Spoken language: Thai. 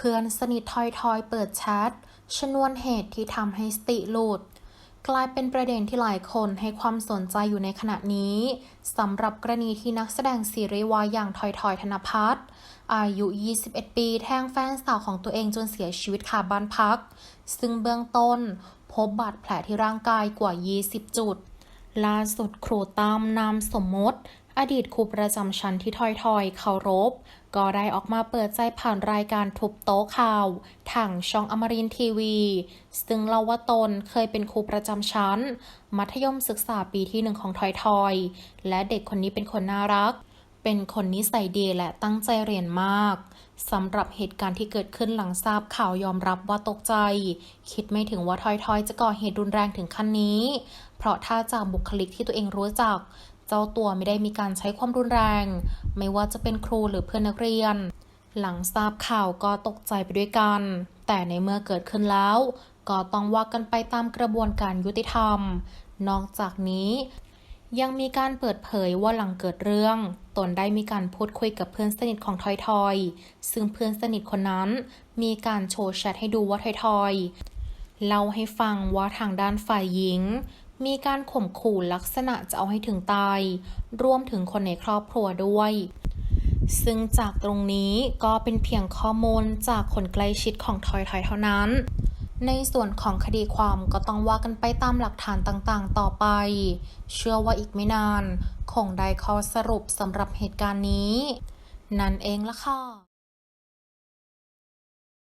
เพื่อนสนิททอยๆ เปิดแชทชนวนเหตุที่ทำให้สติหลุด กลายเป็นประเด็นที่หลายคนให้ความสนใจอยู่ในขณะนี้สำหรับกรณีที่นักแสดงซีรีส์วายอย่างทอยทอยธนพัฒน์อายุ 21 ปี แทงแฟนสาวของตัวเองจนเสียชีวิตคาบ้านพัก ซึ่งเบื้องต้นพบบาดแผลที่ร่างกายกว่า 20 จุด ล่าสุดครูตามนามสมมติ อดีตครูประจำชั้นที่ทอยทอยเคารพ ก็ได้ออกมาเปิดใจผ่านรายการทุบโต๊ะข่าวทางช่องอมรินทีวี ซึ่งเล่าว่าตนเคยเป็นครูประจำชั้น มัธยมศึกษาปีที่หนึ่งของทอยทอย และเด็กคนนี้เป็นคนน่ารัก เป็นคนนิสัยดีและตั้งใจเรียนมากสำหรับเหตุการณ์ที่เกิดขึ้นหลังทราบข่าวยอมรับว่าตกใจ คิดไม่ถึงว่าทอยทอยจะก่อเหตุรุนแรงถึงขั้นนี้ เพราะถ้าจากบุคลิกที่ตัวเองรู้จัก เจ้าตัวไม่ได้มีการใช้ความรุนแรง ไม่ว่าจะเป็นครูหรือเพื่อนนักเรียน หลังทราบข่าวก็ตกใจไปด้วยกัน แต่ในเมื่อเกิดขึ้นแล้ว ก็ต้องว่ากันไปตามกระบวนการยุติธรรม นอกจากนี้ ยังมีการเปิดเผยว่าหลังเกิดเรื่อง ตนได้มีการพูดคุยกับเพื่อนสนิทของทอยทอย ซึ่งเพื่อนสนิทคนนั้นมีการโชว์แชทให้ดูว่าทอยทอยเล่าให้ฟังว่าทางด้านฝ่ายหญิง มีการข่มขู่ลักษณะจะเอาให้ถึงตาย รวมถึงคนในครอบครัวด้วย ซึ่งจากตรงนี้ก็เป็นเพียงข้อมูลจากคนใกล้ชิดของทอยทอยเท่านั้น ในส่วนของคดีความก็ต้องว่ากันไปตามหลักฐานต่างๆ ต่อไป เชื่อว่าอีกไม่นาน คงได้ข้อสรุปสำหรับเหตุการณ์นี้ นั่นเองละค่ะ